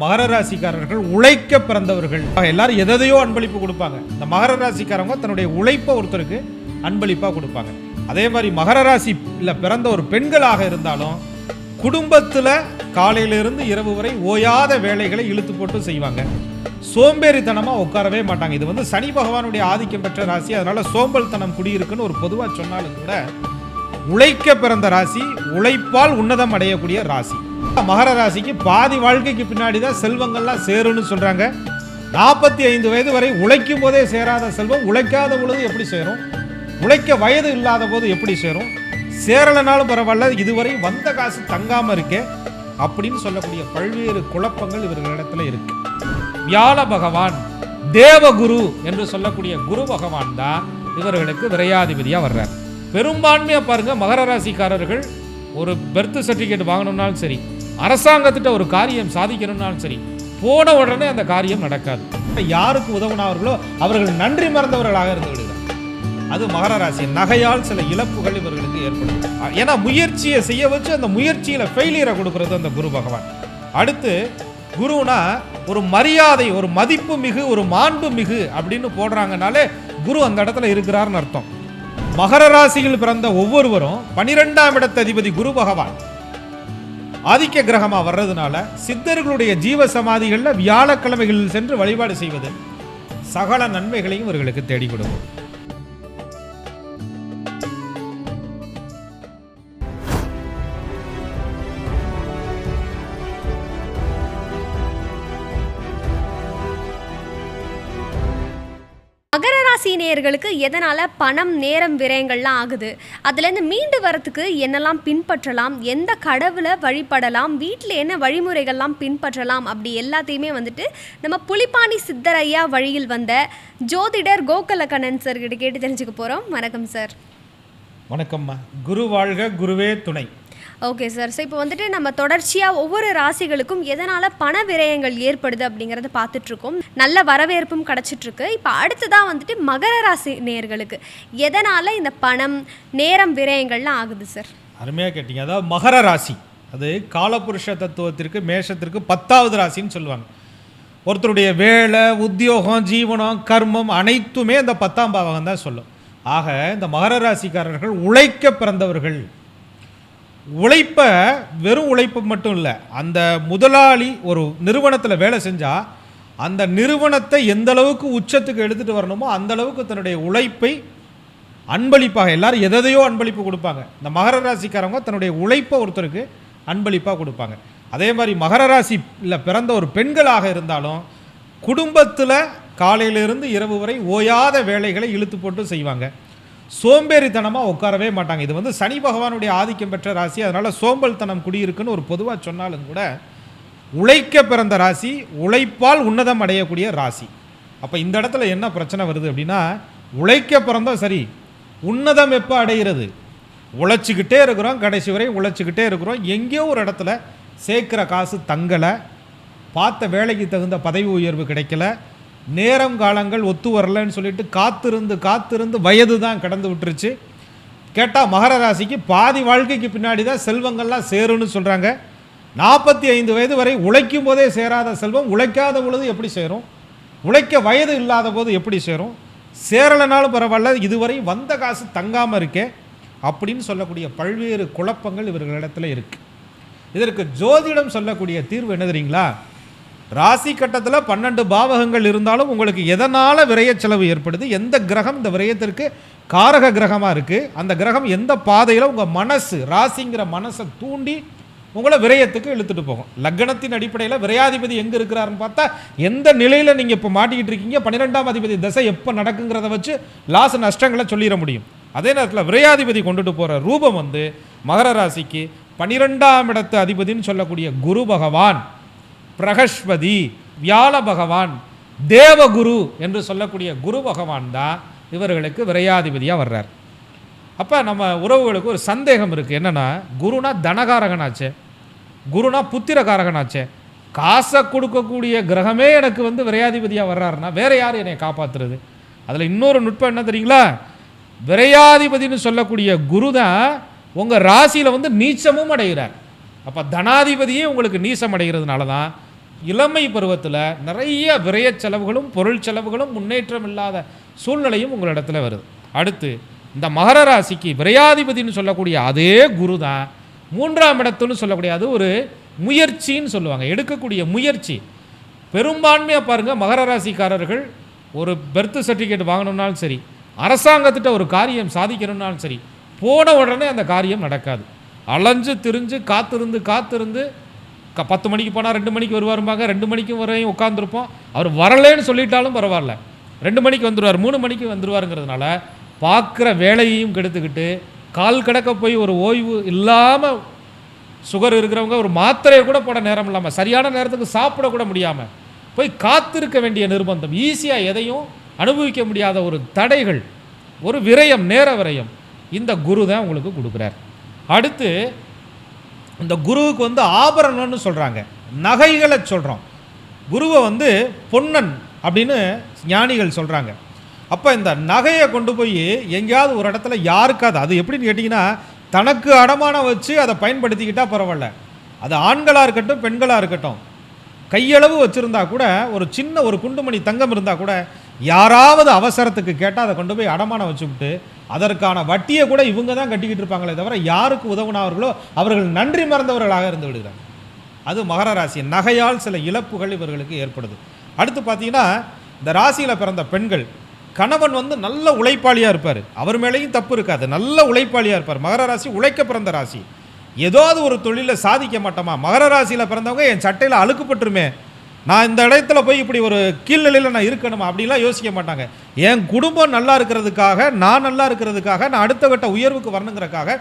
மகர ராசிக்காரர்கள் உழைக்க பிறந்தவர்கள். எல்லாரும் எதையோ அன்பளிப்பு கொடுப்பாங்க. இந்த மகர ராசிக்காரங்க தன்னுடைய உழைப்பை ஒருத்தருக்கு அன்பளிப்பாக கொடுப்பாங்க. அதே மாதிரி மகர ராசியில் பிறந்த ஒரு பெண்களாக இருந்தாலும் குடும்பத்தில் காலையிலிருந்து இரவு வரை ஓயாத வேலைகளை இழுத்து போட்டு செய்வாங்க. சோம்பேறித்தனமாக உட்காரவே மாட்டாங்க. இது வந்து சனி பகவானுடைய ஆதிக்கம் பெற்ற ராசி. அதனால் சோம்பல்தனம் குடியிருக்குன்னு ஒரு பொதுவாக சொன்னாலும் கூட உழைக்க பிறந்த ராசி உழைப்பால் உன்னதம் அடையக்கூடிய ராசி. மகர ராசிக்கு பாதி வாழ்க்கைக்கு பின்னாடி தான் செல்வங்கள்லாம் சேரும்னு சொல்றாங்க. நாற்பத்தி ஐந்து வயது வரை உழைக்கும் போதே சேராத செல்வம் உழைக்காத பொழுது எப்படி சேரும்? உழைக்க வயது இல்லாத போது எப்படி சேரும்? சேரலனாலும் பரவாயில்ல இதுவரை வந்த காசு தங்காம இருக்கே. அப்படின்னு சொல்லக்கூடிய பல்வேறு குழப்பங்கள் இவர்களிடத்துல இருக்கு. வியாழ பகவான் தேவகுரு என்று சொல்லக்கூடிய குரு பகவான் தான் இவர்களுக்கு விரையாதிபதியா வர்றார். பெரும்பான்மையாக பாருங்க மகர ராசிக்காரர்கள் ஒரு பெர்த் சர்டிஃபிகேட் வாங்கணும்னாலும் சரி அரசாங்கத்திட்ட ஒரு காரியம் சாதிக்கணும்னாலும் சரி போன உடனே அந்த காரியம் நடக்காது. யாருக்கு உதவுனார்களோ அவர்கள் நன்றி மறந்தவர்களாக இருந்து விடுகிறார். அது மகர ராசி நகையால் சில இழப்புகள் இவர்களுக்கு ஏற்படும் ஏன்னா முயற்சியை செய்ய வச்சு அந்த முயற்சியில் ஃபெயிலியரை கொடுக்கறது அந்த குரு பகவான். அடுத்து குருனா ஒரு மரியாதை ஒரு மதிப்பு மிகு ஒரு மாண்பு மிகு அப்படின்னு போடுறாங்கனாலே குரு அந்த இடத்துல இருக்கிறார்னு அர்த்தம். மகர ராசியில் பிறந்த ஒவ்வொருவரும் பனிரெண்டாம் இடத்த அதிபதி குரு பகவான். ஆதிக்க கிரகமா வர்றதுனால சித்தர்களுடைய ஜீவ சமாதிகள்ல வியாழக்கிழமைகளில் சென்று வழிபாடு செய்வது சகல நன்மைகளையும் இவர்களுக்கு தேடி கொடுக்கும். மகர ராசி நேயர்களுக்கு எதனால் பணம் நேரம் விரயங்கள்லாம் ஆகுது? அதுலேருந்து மீண்டு வரத்துக்கு என்னெல்லாம் பின்பற்றலாம்? எந்த கடவுளை வழிபடலாம்? வீட்டில் என்ன வழிமுறைகள்லாம் பின்பற்றலாம்? அப்படி எல்லாத்தையுமே வந்துட்டு நம்ம புலிப்பாணி சித்தரையா வழியில் வந்த ஜோதிடர் கோகலக்கண்ணன் சார் கிட்ட கேட்டு தெரிஞ்சுக்க போகிறோம் வணக்கம் சார் வணக்கம்மா. குரு வாழ்க குருவே துணை. ஓகே சார் ஸோ இப்போ வந்துட்டு நம்ம தொடர்ச்சியாக ஒவ்வொரு ராசிகளுக்கும் எதனால் பண விரயங்கள் ஏற்படுது அப்படிங்கிறத பார்த்துட்ருக்கோம். நல்ல வரவேற்பும் கிடச்சிட்ருக்கு. இப்போ அடுத்ததாக வந்துட்டு மகர ராசி நேயர்களுக்கு எதனால் இந்த பணம் நேரம் விரயங்கள்லாம் ஆகுது சார் அருமையாக கேட்டீங்க. அதாவது மகர ராசி அது காலபுருஷ தத்துவத்திற்கு மேஷத்திற்கு பத்தாவது ராசின்னு சொல்லுவாங்க. ஒருத்தருடைய வேலை உத்தியோகம் ஜீவனம் கர்மம் அனைத்துமே இந்த பத்தாம் பாவகம் தான் சொல்லும். ஆக இந்த மகர ராசிக்காரர்கள் உழைக்க பிறந்தவர்கள். உழைப்பை வெறும் உழைப்பு மட்டும் இல்லை அந்த முதலாளி ஒரு நிறுவனத்தில் வேலை செஞ்சால் அந்த நிறுவனத்தை எந்த அளவுக்கு உச்சத்துக்கு எடுத்துகிட்டு வரணுமோ அந்த அளவுக்கு தன்னுடைய உழைப்பை அன்பளிப்பாக எல்லாரும் எதையோ அன்பளிப்பு கொடுப்பாங்க. இந்த மகர ராசிக்காரங்க தன்னுடைய உழைப்பை ஒருத்தருக்கு அன்பளிப்பாக கொடுப்பாங்க. அதே மாதிரி மகர ராசியில் பிறந்த ஒரு பெண்களாக இருந்தாலும் குடும்பத்தில் காலையிலிருந்து இரவு வரை ஓயாத வேலைகளை இழுத்து போட்டு செய்வாங்க. சோம்பேறித்தனமாக உட்காரவே மாட்டாங்க. இது வந்து சனி பகவானுடைய ஆதிக்கம் பெற்ற ராசி. அதனால் சோம்பல்தனம் குடியிருக்குன்னு ஒரு பொதுவாக சொன்னாலும் கூட உழைக்க பிறந்த ராசி உழைப்பால் உன்னதம் அடையக்கூடிய ராசி. அப்போ இந்த இடத்துல என்ன பிரச்சனை வருது அப்படின்னா உழைக்க பிறந்தோம் சரி உன்னதம் எப்போ அடைகிறது? உழைச்சிக்கிட்டே இருக்கிறோம் கடைசி வரை உழைச்சிக்கிட்டே இருக்கிறோம். எங்கேயோ ஒரு இடத்துல சேர்க்குற காசு தங்கலை பார்த்த வேலைக்கு தகுந்த பதவி உயர்வு கிடைக்கல நேரம் காலங்கள் ஒத்து வரலன்னு சொல்லிட்டு காத்திருந்து காத்திருந்து வயது தான் கடந்து விட்டுருச்சு. கேட்டால் மகர ராசிக்கு பாதி வாழ்க்கைக்கு பின்னாடி தான் செல்வங்கள்லாம் சேரும்னு சொல்கிறாங்க நாற்பத்தி ஐந்து வயது வரை உழைக்கும் போதே சேராத செல்வம் உழைக்காத பொழுது எப்படி சேரும்? உழைக்க வயது இல்லாத போது எப்படி சேரும்? சேரலைனாலும் பரவாயில்ல இதுவரை வந்த காசு தங்காமல் இருக்கே அப்படின்னு சொல்லக்கூடிய பல்வேறு குழப்பங்கள் இவர்களிடத்துல இருக்குது இதற்கு ஜோதிடம் சொல்லக்கூடிய தீர்வு என்ன தெரியுங்களா? ராசி கட்டத்தில் பன்னெண்டு பாவகங்கள் இருந்தாலும் உங்களுக்கு எதனால் விரைய செலவு ஏற்படுது? எந்த கிரகம் இந்த விரயத்திற்கு காரக கிரகமாக இருக்குது அந்த கிரகம் எந்த பாதையில் உங்கள் மனசு ராசிங்கிற மனசை தூண்டி உங்களை விரயத்துக்கு இழுத்துட்டு போகும். லக்னத்தின் அடிப்படையில் விரையாதிபதி எங்கே இருக்கிறாருன்னு பார்த்தா எந்த நிலையில் நீங்கள் இப்போ மாட்டிக்கிட்டு இருக்கீங்க? பன்னிரெண்டாம் அதிபதி தசை எப்போ நடக்குங்கிறத வச்சு லாஸ் நஷ்டங்களை சொல்லிட முடியும். அதே நேரத்தில் விரையாதிபதி கொண்டுட்டு போகிற ரூபம் வந்து மகர ராசிக்கு பன்னிரெண்டாம் இடத்து அதிபதின்னு சொல்லக்கூடிய குரு பகவான். பிரகஸ்பதி வியாழ பகவான் தேவகுரு என்று சொல்லக்கூடிய குரு பகவான் தான் இவர்களுக்கு விரையாதிபதியாக வர்றார். அப்போ நம்ம உறவுகளுக்கு ஒரு சந்தேகம் இருக்குது என்னென்னா குருனா தனகாரகனாச்சே குருனா புத்திரகாரகனாச்சே காசை கொடுக்கக்கூடிய கிரகமே எனக்கு வந்து விரையாதிபதியாக வர்றாருன்னா வேறு யார் என்னை காப்பாற்றுறது அதில் இன்னொரு நுட்பம் என்ன தெரியுங்களா? விரையாதிபதினு சொல்லக்கூடிய குரு தான் உங்கள் ராசியில் வந்து நீச்சமும் அடைகிறார். அப்போ தனாதிபதியே உங்களுக்கு நீசம் அடைகிறதுனால தான் இளமை பருவத்தில் நிறைய விரைய செலவுகளும் பொருள் செலவுகளும் முன்னேற்றம் இல்லாத சூழ்நிலையும் உங்களிடத்தில் வருது. அடுத்து இந்த மகர ராசிக்கு விரையாதிபதினு சொல்லக்கூடிய அதே குரு தான் மூன்றாம் இடத்துன்னு சொல்லக்கூடிய அது ஒரு முயற்சின்னு சொல்லுவாங்க. எடுக்கக்கூடிய முயற்சி. பெரும்பான்மையாக பாருங்கள் மகர ராசிக்காரர்கள் ஒரு பெர்த் சர்டிஃபிகேட் வாங்கணும்னாலும் சரி அரசாங்கத்திட்ட ஒரு காரியம் சாதிக்கணும்னாலும் சரி போன உடனே அந்த காரியம் நடக்காது. அலைஞ்சு திரிஞ்சு காத்திருந்து காத்திருந்து க பத்து மணிக்கு போனால் ரெண்டு மணிக்கு வருவாரும்பாங்க. ரெண்டு மணிக்கு வரையும் உட்காந்துருப்போம் அவர் வரலேன்னு சொல்லிட்டாலும் பரவாயில்ல. ரெண்டு மணிக்கு வந்துடுவார் மூணு மணிக்கு வந்துடுவாருங்கிறதுனால பார்க்குற வேலையையும் கெடுத்துக்கிட்டு கால் கடக்க போய் ஒரு ஓய்வு இல்லாமல் சுகர் இருக்கிறவங்க ஒரு மாத்திரையை கூட போட நேரம் இல்லாமல் சரியான நேரத்துக்கு சாப்பிடக்கூட முடியாமல் போய் காத்திருக்க வேண்டிய நிர்பந்தம். ஈஸியாக எதையும் அனுபவிக்க முடியாத ஒரு தடைகள் ஒரு விரயம் நேர விரயம் இந்த குரு தான் உங்களுக்கு கொடுக்குறார். அடுத்து இந்த குருவுக்கு வந்து ஆபரணம்னு சொல்கிறாங்க நகைகளை சொல்கிறோம் குருவை வந்து பொன்னன் அப்படின்னு ஞானிகள் சொல்கிறாங்க அப்போ இந்த நகையை கொண்டு போய் எங்கேயாவது ஒரு இடத்துல யாருக்காது அது எப்படின்னு கேட்டிங்கன்னா தனக்கு அடமானம் வச்சு அதை பயன்படுத்திக்கிட்டால் பரவாயில்ல. அது ஆண்களாக இருக்கட்டும் பெண்களாக இருக்கட்டும். கையளவு வச்சுருந்தா கூட ஒரு சின்ன ஒரு குண்டுமணி தங்கம் இருந்தால் கூட யாராவது அவசரத்துக்கு கேட்டால் அதை கொண்டு போய் அடமானம் வச்சுவிட்டு அதற்கான வட்டியை கூட இவங்க தான் கட்டிக்கிட்டு இருப்பாங்களே தவிர யாருக்கு உதவுனார்களோ அவர்கள் நன்றி மறந்தவர்களாக இருந்து விடுகிறாங்க அது மகர ராசி நகையால் சில இழப்புகள் இவர்களுக்கு ஏற்படுது. அடுத்து பார்த்தீங்கன்னா இந்த ராசியில் பிறந்த பெண்கள் கணவன் வந்து நல்ல உழைப்பாளியாக இருப்பார். அவர் மேலேயும் தப்பு இருக்காது. நல்ல உழைப்பாளியாக இருப்பார். மகர ராசி உழைக்க பிறந்த ராசி. ஏதாவது ஒரு தொழிலை சாதிக்க மாட்டோமா? மகர ராசியில் பிறந்தவங்க என் சட்டையில் அழுக்குப்பட்டுருமே. நான் இந்த இடத்துல போய் இப்படி ஒரு கீழ்நிலையில் நான் இருக்கணுமா? அப்படிலாம் யோசிக்க மாட்டாங்க. என் குடும்பம் நல்லா இருக்கிறதுக்காக நான் நல்லா இருக்கிறதுக்காக நான் அடுத்த கட்ட உயர்வுக்கு வரணுங்கிறக்காக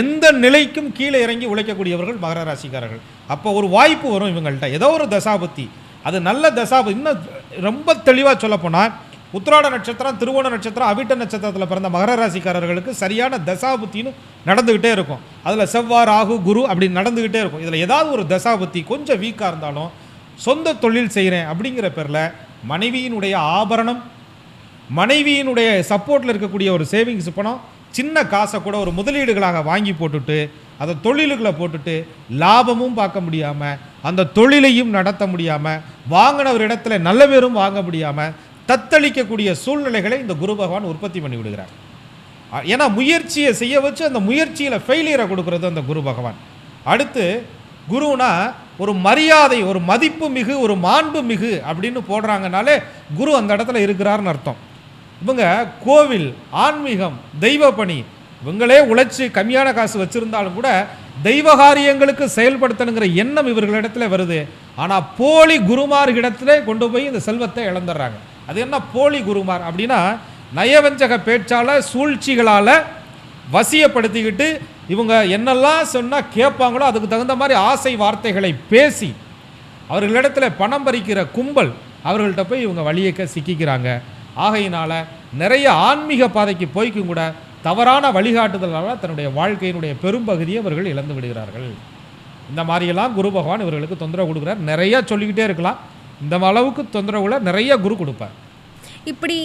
எந்த நிலைக்கும் கீழே இறங்கி உழைக்கக்கூடியவர்கள் மகர ராசிக்காரர்கள் அப்போ ஒரு வாய்ப்பு வரும் இவங்கள்ட்ட. ஏதோ ஒரு தசாபத்தி. அது நல்ல தசாபு. இன்னும் ரொம்ப தெளிவாக சொல்லப்போனால் உத்திராட நட்சத்திரம் திருவோண நட்சத்திரம் அவிட்ட நட்சத்திரத்தில் பிறந்த மகர ராசிக்காரர்களுக்கு சரியான தசாபுத்தின்னு நடந்துக்கிட்டே இருக்கும். அதில் செவ்வாய் ராகு குரு அப்படி நடந்துக்கிட்டே இருக்கும். இதில் ஏதாவது ஒரு தசாபுத்தி கொஞ்சம் வீக்காக இருந்தாலும் சொந்த தொழில் செய்கிறேன் அப்படிங்கிற பேரில் மனைவியினுடைய ஆபரணம் மனைவியினுடைய சப்போர்ட்டில் இருக்கக்கூடிய ஒரு சேவிங்ஸ் பணம் சின்ன காசை கூட ஒரு முதலீடுகளாக வாங்கி போட்டுட்டு அதை தொழிலுகளை போட்டுட்டு லாபமும் பார்க்க முடியாமல் அந்த தொழிலையும் நடத்த முடியாமல் வாங்கினவர் இடத்துல நல்ல பேரும் வாங்க முடியாமல் தத்தளிக்கக்கூடிய சூழ்நிலைகளை இந்த குரு பகவான் உற்பத்தி பண்ணி விடுகிறார். ஏன்னா முயற்சியை செய்ய வச்சு அந்த முயற்சியில் ஃபெயிலியரை கொடுக்குறது அந்த குரு பகவான். அடுத்து குருனா ஒரு மரியாதை ஒரு மதிப்பு மிகு ஒரு மாண்பு மிகு அப்படின்னு போடுறாங்கனாலே குரு அந்த இடத்துல இருக்கிறாருன்னு அர்த்தம். இவங்க கோவில் ஆன்மீகம் தெய்வ பணி இவங்களே உழைச்சி கம்மியான காசு வச்சுருந்தாலும் கூட தெய்வ காரியங்களுக்கு செயல்படுத்தணுங்கிற எண்ணம் இவர்களிடத்துல வருது. ஆனால் போலி குருமார்களிடத்துல கொண்டு போய் இந்த செல்வத்தை இழந்துடுறாங்க. அது என்ன போலி குருமார் அப்படின்னா நயவஞ்சக பேச்சால சூழ்ச்சிகளால் வசியப்படுத்திக்கிட்டு இவங்க என்னெல்லாம் சொன்னால் கேட்பாங்களோ அதுக்கு தகுந்த மாதிரி ஆசை வார்த்தைகளை பேசி அவர்களிடத்தில் பணம் பறிக்கிற கும்பல் அவர்கள்ட்ட போய் இவங்க வழியக்க சிக்கிக்கிறாங்க. ஆகையினால் நிறைய ஆன்மீக பாதைக்கு போய்க்கும் கூட தவறான வழிகாட்டுதலால் தன்னுடைய வாழ்க்கையினுடைய பெரும்பகுதியை அவர்கள் இழந்து விடுகிறார்கள். இந்த மாதிரியெல்லாம் குரு பகவான் இவர்களுக்கு தொந்தரவு கொடுக்குறார். நிறையா சொல்லிக்கிட்டே இருக்கலாம். இந்த அளவுக்கு தொந்தரவுகளை நிறைய குரு கொடுப்பார். இப்படி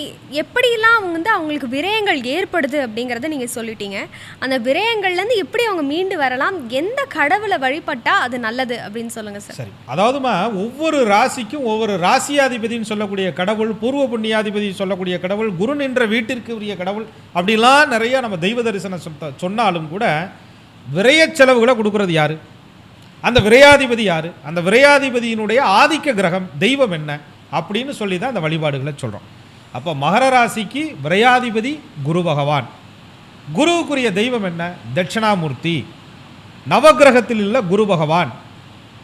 எப்படிலாம் அவங்க வந்து அவங்களுக்கு விரயங்கள் ஏற்படுது அப்படிங்கிறத நீங்கள் சொல்லிட்டீங்க. அந்த விரயங்கள்லேருந்து எப்படி அவங்க மீண்டு வரலாம்? எந்த கடவுளை வழிபட்டா அது நல்லது அப்படின்னு சொல்லுங்கள் சார். சரி. அதாவதுமா ஒவ்வொரு ராசிக்கும் ஒவ்வொரு ராசியாதிபதினு சொல்லக்கூடிய கடவுள் பூர்வ புண்ணியாதிபதி சொல்லக்கூடிய கடவுள் குரு நின்ற வீட்டிற்கு உரிய கடவுள் அப்படிலாம் நிறையா நம்ம தெய்வ தரிசனம் சொன்னாலும் கூட விரய செலவுகளை கொடுக்கறது யார்? அந்த விரையாதிபதி யார்? அந்த விரையாதிபதியினுடைய ஆதிக்க கிரகம் தெய்வம் என்ன? அப்படின்னு சொல்லி தான் அந்த வழிபாடுகளை சொல்கிறோம் அப்போ மகர ராசிக்கு விரையாதிபதி குரு பகவான். குருவுக்குரிய தெய்வம் என்ன? தட்சிணாமூர்த்தி. நவக்கிரகத்தில் உள்ள குரு பகவான்.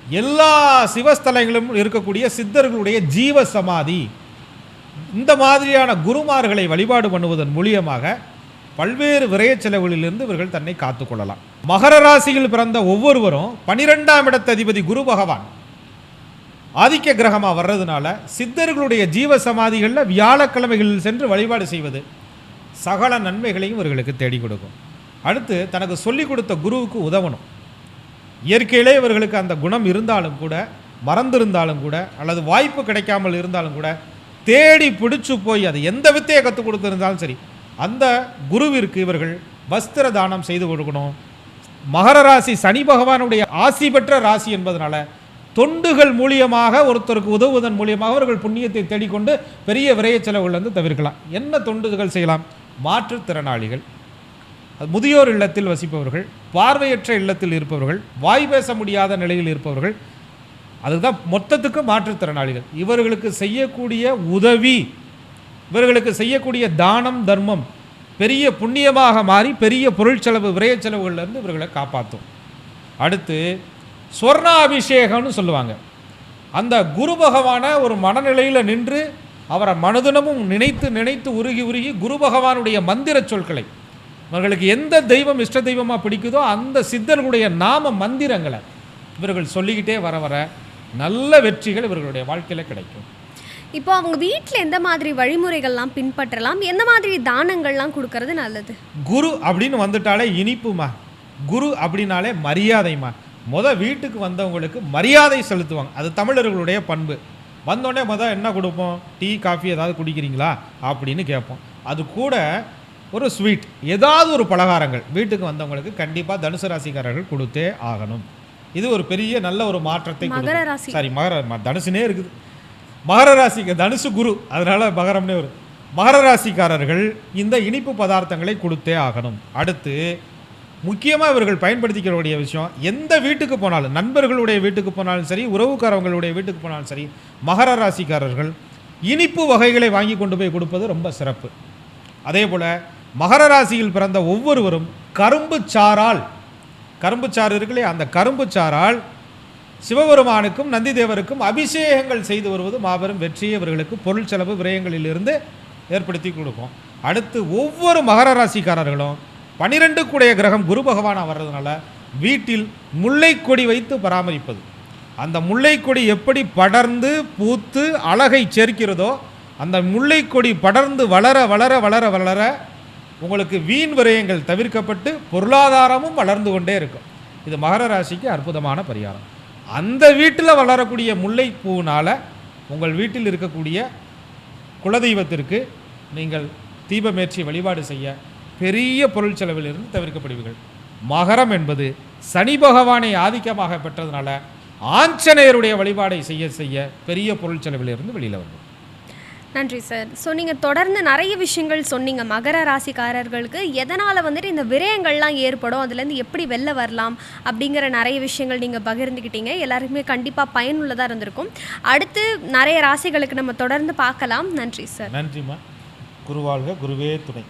எல்லா சிவஸ்தலங்களிலும் இருக்கக்கூடிய சித்தர்களுடைய ஜீவ சமாதி. இந்த மாதிரியான குருமார்களை வழிபாடு பண்ணுவதன் மூலியமாக பல்வேறு விரைய செலவுகளிலிருந்து இவர்கள் தன்னை காத்துக்கொள்ளலாம் மகர ராசியில் பிறந்த ஒவ்வொருவரும் பனிரெண்டாம் இடத்த அதிபதி குரு பகவான். ஆதிக்க கிரகமாக வர்றதுனால சித்தர்களுடைய ஜீவ சமாதிகளில் வியாழக்கிழமைகளில் சென்று வழிபாடு செய்வது சகல நன்மைகளையும் இவர்களுக்கு தேடி கொடுக்கும். அடுத்து தனக்கு சொல்லிக் கொடுத்த குருவுக்கு உதவணும். இயற்கையிலே இவர்களுக்கு அந்த குணம் இருந்தாலும் கூட மறந்திருந்தாலும் கூட அல்லது வாய்ப்பு கிடைக்காமல் இருந்தாலும் கூட தேடி பிடிச்சு போய் அது எந்த வித்தையை கற்றுக் கொடுத்துருந்தாலும் சரி அந்த குருவிற்கு இவர்கள் வஸ்திர தானம் செய்து கொடுக்கணும். மகர ராசி சனி பகவானுடைய ஆசி பெற்ற ராசி என்பதனால தொண்டுகள் மூலியமாக ஒருத்தருக்கு உதவுவதன் மூலியமாக அவர்கள் புண்ணியத்தை தேடிக்கொண்டு பெரிய விரைய செலவுலேருந்து தவிர்க்கலாம். என்ன தொண்டுகள் செய்யலாம்? மாற்றுத்திறனாளிகள் முதியோர் இல்லத்தில் வசிப்பவர்கள் பார்வையற்ற இல்லத்தில் இருப்பவர்கள் வாய் பேச முடியாத நிலையில் இருப்பவர்கள் அதுதான் மொத்தத்துக்கு மாற்றுத்திறனாளிகள் இவர்களுக்கு செய்யக்கூடிய உதவி இவர்களுக்கு செய்யக்கூடிய தானம் தர்மம் பெரிய புண்ணியமாக மாறி பெரிய பொருள் செலவு விரைய செலவுகள்லேருந்து இவர்களை காப்பாற்றும். அடுத்து சொர்ணாபிஷேகம்னு சொல்லுவாங்க. அந்த குரு பகவான ஒரு மனநிலையில் நின்று அவரை மனதினமும் நினைத்து நினைத்து உருகி உருகி குரு பகவானுடைய மந்திர சொற்களை இவர்களுக்கு எந்த தெய்வம் இஷ்ட தெய்வமாக பிடிக்குதோ அந்த சித்தர்களுடைய நாம மந்திரங்களை இவர்கள் சொல்லிக்கிட்டே வர வர நல்ல வெற்றிகள் இவர்களுடைய வாழ்க்கையில் கிடைக்கும். இப்போ அவங்க வீட்டில் எந்த மாதிரி வழிமுறைகள்லாம் பின்பற்றலாம்? எந்த மாதிரி தானங்கள்லாம் கொடுக்கறது நல்லது? குரு அப்படின்னு வந்துட்டாலே இனிப்புமா? குரு அப்படின்னாலே மரியாதைமா? முத வீட்டுக்கு வந்தவங்களுக்கு மரியாதை செலுத்துவாங்க. அது தமிழர்களுடைய பண்பு. வந்தோடனே முத என்ன கொடுப்போம்? டீ காஃபி ஏதாவது குடிக்கிறீங்களா? அப்படின்னு கேட்போம். அது கூட ஒரு ஸ்வீட். ஏதாவது ஒரு பலகாரங்கள். வீட்டுக்கு வந்தவங்களுக்கு கண்டிப்பாக தனுசு ராசிக்காரர்கள் கொடுத்தே ஆகணும். இது ஒரு பெரிய நல்ல ஒரு மாற்றத்தை. சாரி மகர தனுசுனே இருக்குது. மகர ராசிக்கு தனுசு குரு. அதனால மகரம்னே வரும். மகர ராசிக்காரர்கள் இந்த இனிப்பு பதார்த்தங்களை கொடுத்தே ஆகணும். அடுத்து முக்கியமாக இவர்கள் பயன்படுத்திக்கக்கூடிய விஷயம் எந்த வீட்டுக்கு போனாலும் நண்பர்களுடைய வீட்டுக்கு போனாலும் சரி உறவுக்காரவங்களுடைய வீட்டுக்கு போனாலும் சரி மகர ராசிக்காரர்கள் இனிப்பு வகைகளை வாங்கி கொண்டு போய் கொடுப்பது ரொம்ப சிறப்பு. அதே போல் மகர ராசியில் பிறந்த ஒவ்வொருவரும் கரும்பு சாறால் கரும்பு சாறு இருக்கு அந்த கரும்பு சாறால் சிவபெருமானுக்கும் நந்திதேவருக்கும் அபிஷேகங்கள் செய்து வருவது மாபெரும் வெற்றியை. இவர்களுக்கு பொருள் செலவு விரயங்களிலிருந்து ஏற்படுத்தி கொடுக்கும். அடுத்து ஒவ்வொரு மகர ராசிக்காரர்களும் பனிரெண்டு கூடைய கிரகம் குரு பகவானாக வர்றதுனால வீட்டில் முல்லைக்கொடி வைத்து பராமரிப்பது. அந்த முல்லைக்கொடி எப்படி படர்ந்து பூத்து அழகை சேர்க்கிறதோ அந்த முல்லைக்கொடி படர்ந்து வளர வளர வளர வளர உங்களுக்கு வீண் விரயங்கள் தவிர்க்கப்பட்டு பொருளாதாரமும் வளர்ந்து கொண்டே இருக்கும். இது மகர ராசிக்கு அற்புதமான பரிகாரம். அந்த வீட்டில் வளரக்கூடிய முல்லைப்பூனால் உங்கள் வீட்டில் இருக்கக்கூடிய குலதெய்வத்திற்கு நீங்கள் தீபமேற்றி வழிபாடு செய்ய பெரிய பொருள் செலவிலிருந்து தவிர்க்கப்படுவீர்கள். மகரம் என்பது சனி பகவானை ஆதிக்கமாக பெற்றதுனால ஆஞ்சநேயருடைய வழிபாடை செய்ய செய்ய பெரிய பொருள் செலவிலிருந்து வெளியில் வரும் நன்றி சார் ஸோ நீங்கள் தொடர்ந்து நிறைய விஷயங்கள் சொன்னீங்க. மகர ராசிக்காரர்களுக்கு எதனால் வந்துட்டு இந்த விரயங்கள்லாம் ஏற்படும்? அதுலேருந்து எப்படி வெளில வரலாம்? அப்படிங்கிற நிறைய விஷயங்கள் நீங்கள் பகிர்ந்துக்கிட்டீங்க. எல்லாருக்குமே கண்டிப்பாக பயனுள்ளதாக இருந்திருக்கும். அடுத்து நிறைய ராசிகளுக்கு நம்ம தொடர்ந்து பார்க்கலாம். நன்றி சார் நன்றிம்மா. குருவாழ்க குருவே துணை.